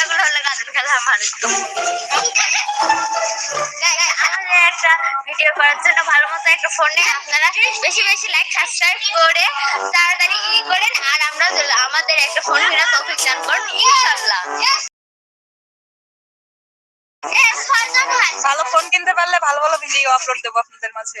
এগুলো হলো গাজন খেলা মানুষ একটা। ভিডিও করার জন্য ভালো মতো একটা ফোনে আপনারা বেশি বেশি লাইক সাবস্ক্রাইব করে তাড়াতাড়ি ই করেন। আর আমরা আমাদের একটা ফোন কিনা তৌফিক দান করুন ইনশাল্লাহ ভালো ফোন কিনতে পারলে ভালো ভালো ভিডিও আপলোড দেবো আপনাদের মাঝে।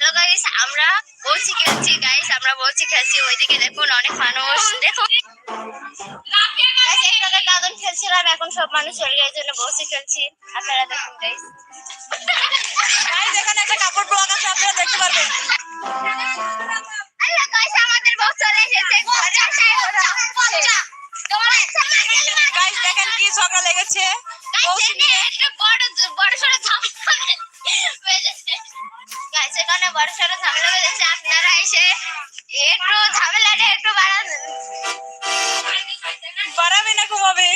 তো গাইস আমরা বলছি খেলছি গাইস আমরা বলছি খেলছি ওইদিকে দেখুন অনেক মানুষ। দেখুন দাদন এখন সব মানুষ চলে গিয়ে জন্য বসে চলছি আপনারা দেখুন গাইস গাইস এখানে একটা কাপড় ব্লক আছে আপনারা দেখতে পারবেন। আল্লাহ গাইস আমাদের এসেছে। তোমার দেখেন কি ঝগড়া লেগেছে। নিয়ে একটা বড় সড়ো ঝামেলা হয়েছে আপনারা এসে একটু ঝামেলাটা একটু বাড়ান। বাড়াবে না কমাবে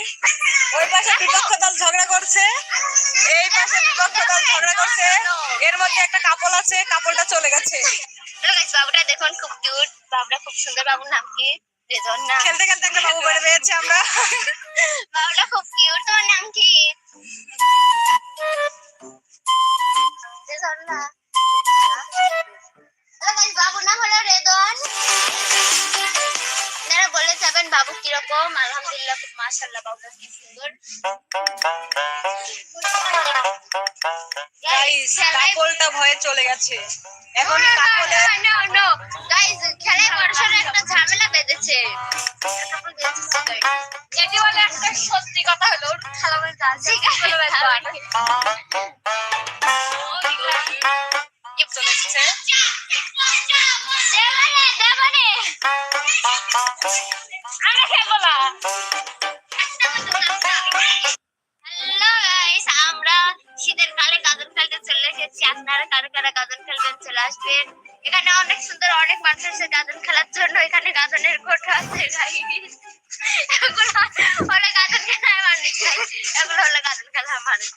ওই পাশে বিপক্ষ দল ঝগড়া করছে। এই পাশে বিপক্ষ দল ঝগড়া করছে। এর মধ্যে একটা কাপড় আছে কাপড়টা চলে গেছে। বাবুটা দেখুন খুব কিউট বাবুটা খুব সুন্দর। বাবুর নাম কি? রেজন না। খেলতে খেলতে একটা বাবু বেড়ে পেয়েছি আমরা। বাবুটা খুব কিউট তোমার নাম কি? রেজন না। বাবু কীরকম? আলহামদুলিল্লাহ খুব মাশাআল্লাহ বাবুটা খুব সুন্দর। গাইস কাপড়টা ভয়ে চলে গেছে। এখন কাপড়ে গাইস খেলায় বড়সড় একটা ঝামেলা বেঁধেছে। এটি বলে একটা সত্যি কথা হলো খেলা বলতে আছে। চলে এসেছে। দেবানে দেবানে। শীতের কালে গাজন খেলতে চলে এসেছি। আপনারা কারা কারা গাজন খেলবেন চলে আসবেন? এখানে অনেক সুন্দর, অনেক মানুষ আছে গাজন খেলার জন্য এখানে গাজনের কোঠা আছে এগুলো হলো গাজন খেলার মানুষ এগুলো হলো গাজন খেলার মানুষ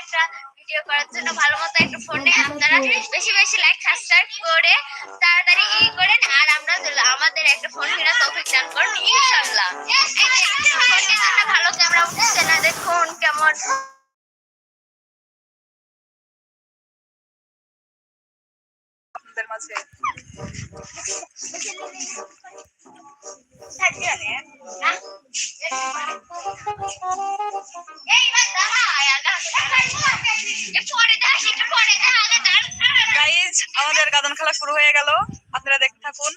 একটা ভিডিও করার জন্য ভালো মতো একটা ফোনে আপনারা বেশি বেশি লাইক সাবস্ক্রাইব করে তাড়াতাড়ি ই করেন। আর আমরা আমাদের একটা ফোন কিনা তৌফিক দান করুন ইনশাল্লাহ এই যে ফোনের জন্য ভালো ক্যামেরা উঠছে না দেখুন কেমন? মাঝে গাইজ আমাদের গাদন খেলা শুরু হয়ে গেল। আপনারা দেখতে থাকুন।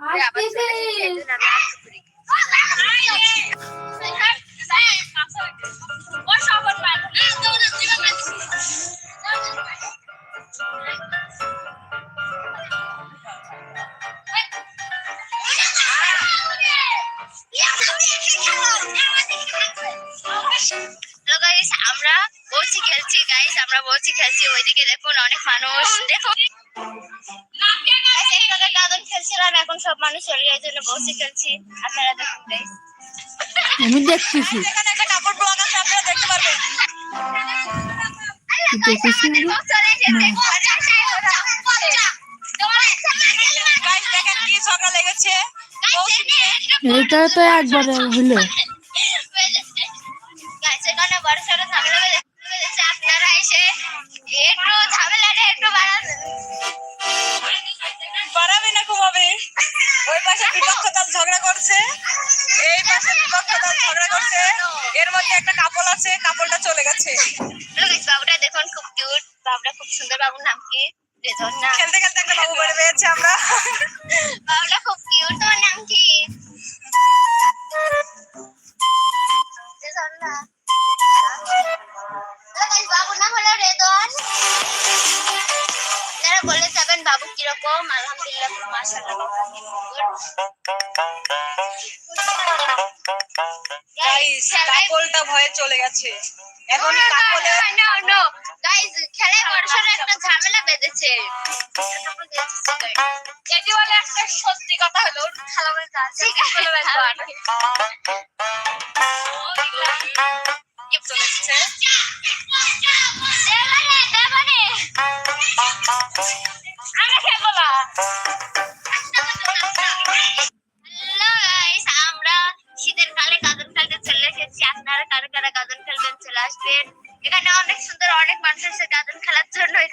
Acho que ওইদিকে দেখুন অনেক মানুষ। দেখুন। খেলছিলাম এখন সব মানুষ চলে জন্য বসে খেলছি। আপনারা দেখুন আমি দেখতেছি। কাপড় আছে আপনারা দেখতে পারবেন। এটা তো একবারে হলো। বড় সড়ো ঝামেলা এর মধ্যে একটা কাপড় আছে কাপড়টা চলে গেছে। বাবুটা দেখুন খুব কিউট বাবুটা খুব সুন্দর। বাবুর নাম কি? খেলতে খেলতে একটা বাবু বেড়ে পেয়েছি আমরা। বাবুটা খুব কিউট তোমার নাম কি? বাবুর নাম হলো রেদন আপনারা বলে যাবেন বাবু কীরকম। আলহামদুলিল্লাহ মাশাআল্লাহ কাপড়টা ভয়ে চলে গেছে। এখন খেলায় একটা ঝামেলা বেঁধেছে। এটি বলে একটা সত্যি কথা হলো খেলা বলে ঠিক আছে চলে এসেছে দেবানে দেবানে। আমি খেলব না। গাজন খেলবেন চলে আসবেন। এখানে অনেক সুন্দর অনেক মানুষ এসে গাজন খেলার জন্য। এখানে